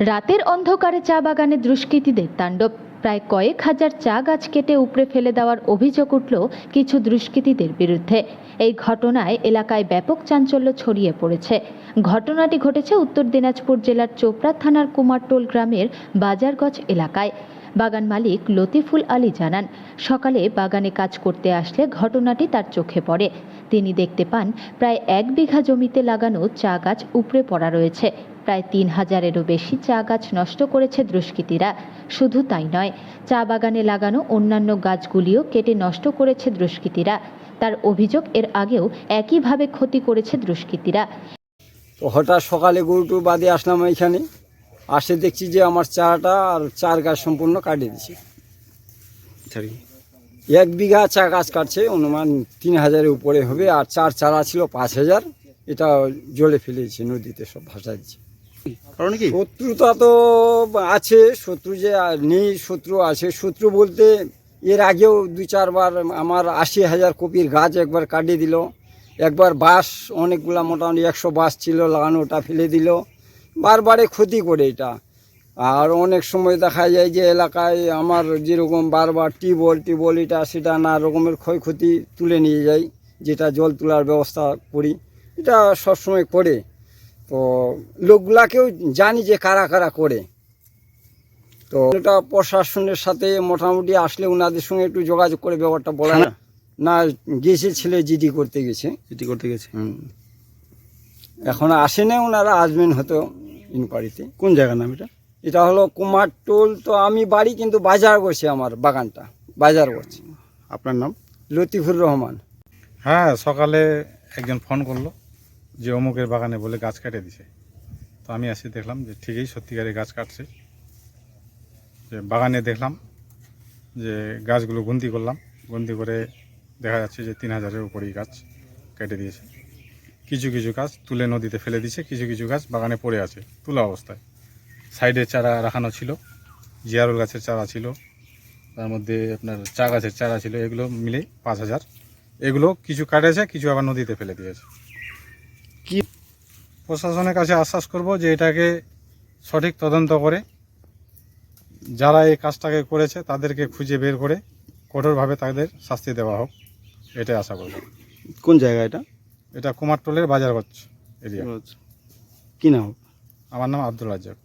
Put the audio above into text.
রাতের অন্ধকারে চা বাগানে দুষ্কৃতীদের তাণ্ডব। প্রায় কয়েক হাজার চা গাছ কেটে উপড়ে ফেলে দেওয়ার অভিযোগ উঠল কিছু দুষ্কৃতীদের বিরুদ্ধে। এই ঘটনায় এলাকায় ব্যাপক চাঞ্চল্য ছড়িয়ে পড়েছে। ঘটনাটি ঘটেছে উত্তর দিনাজপুর জেলার চোপড়া থানার কুমারটোল গ্রামের বাজারগঞ্জ এলাকায়। বাগান মালিক লতিফুল আলী জানান, সকালে বাগানে কাজ করতে আসলে ঘটনাটি তার চোখে পড়ে। তিনি দেখতে পান, প্রায় এক বিঘা জমিতে লাগানো চা গাছ উপড়ে পড়া রয়েছে। প্রায় তিন হাজারেরও বেশি চা গাছ নষ্ট করেছে দুষ্কৃতীরা। শুধু তাই নয় চা বাগানে লাগানো অন্যান্য গাছগুলিও কেটে নষ্ট করেছে দুষ্কৃতীরা। তার অভিযোগ এর আগেও একইভাবে ক্ষতি করেছে দুষ্কৃতীরা। তো হঠাৎ সকালে গরুটু বাদে আসলাম এখানে আসে দেখছি যে আমার চারাটা আর চার গাছ সম্পূর্ণ কাটিয়ে দিছে। এক বিঘা চা গাছ কাটছে অনুমান তিন হাজারের উপরে হবে আর চার চারা ছিল পাঁচ হাজার। এটা জলে ফেলেছে নদীতে সব ভাসা দিচ্ছে কারণ কি? শত্রুতা তো আছে শত্রু যে নেই শত্রু আছে। শত্রু বলতে এর আগেও দুই চারবার আমার আশি হাজার কপির গাছ একবার কাটিয়ে দিল। একবার বাঁশ অনেকগুলা মোটামুটি একশো বাঁশ ছিল লাগানো ওটা ফেলে দিল। বারবারে ক্ষতি করে এটা। আর অনেক সময় দেখা যায় যে এলাকায় আমার যেরকম বারবার টিউবওয়েল টিউবওয়েল এটা সেটা নানা রকমের ক্ষয়ক্ষতি তুলে নিয়ে যাই যেটা জল তোলার ব্যবস্থা করি। এটা সবসময় করে। তো লোকগুলাকেও জানি যে কারা কারা করে। তো এটা প্রশাসনের সাথে মোটামুটি আসলে ওনাদের সঙ্গে একটু যোগাযোগ করে ব্যাপারটা বলা থানা? না গেছে ছেলে জিডি করতে গেছে। জিডি করতে গেছে। হুম। এখন আসেনি ওনারা আসবেন হয়তো ইনকোয়ারিতে কোন জায়গার নাম এটা? এটা হলো কুমারটোল তো আমি বাড়ি কিন্তু বাজার করছি আমার বাগানটা বাজার করছি। আপনার নাম? লতিফুর রহমান। হ্যাঁ সকালে একজন ফোন করল। যে অমুকের বাগানে বলে গাছ কেটে দিছে। তো আমি এসে দেখলাম যে ঠিকই সত্যিকারের গাছ কাটছে। যে বাগানে দেখলাম যে গাছগুলো গুনতি করলাম। গুনতি করে দেখা যাচ্ছে যে তিন হাজারের উপরেই গাছ কেটে দিয়েছে। কিছু কিছু গাছ তুলে নদীতে ফেলে দিয়েছে কিছু কিছু গাছ বাগানে পড়ে আছে, তুলা অবস্থায়। সাইডে চারা রাখানো ছিল, জিয়ারুল গাছের চারা ছিল, তার মধ্যে আপনার চা গাছের চারা ছিল, এগুলো মিলে পাঁচ হাজার। এগুলো কিছু কাটেছে, কিছু আবার নদীতে ফেলে দিয়েছে। কি? প্রশাসনের কাছে আশ্বাস করব যে এটাকে সঠিক তদন্ত করে যারা এই কাজটাকে করেছে তাদেরকে খুঁজে বের করে কঠোরভাবে তাদের শাস্তি দেওয়া হোক এটাই আশা করব। কোন জায়গা এটা? এটা কুমারটোলের বাজারগঞ্জ এরিয়া। কি নাম? আমার নাম আব্দুল রাজ্জাক।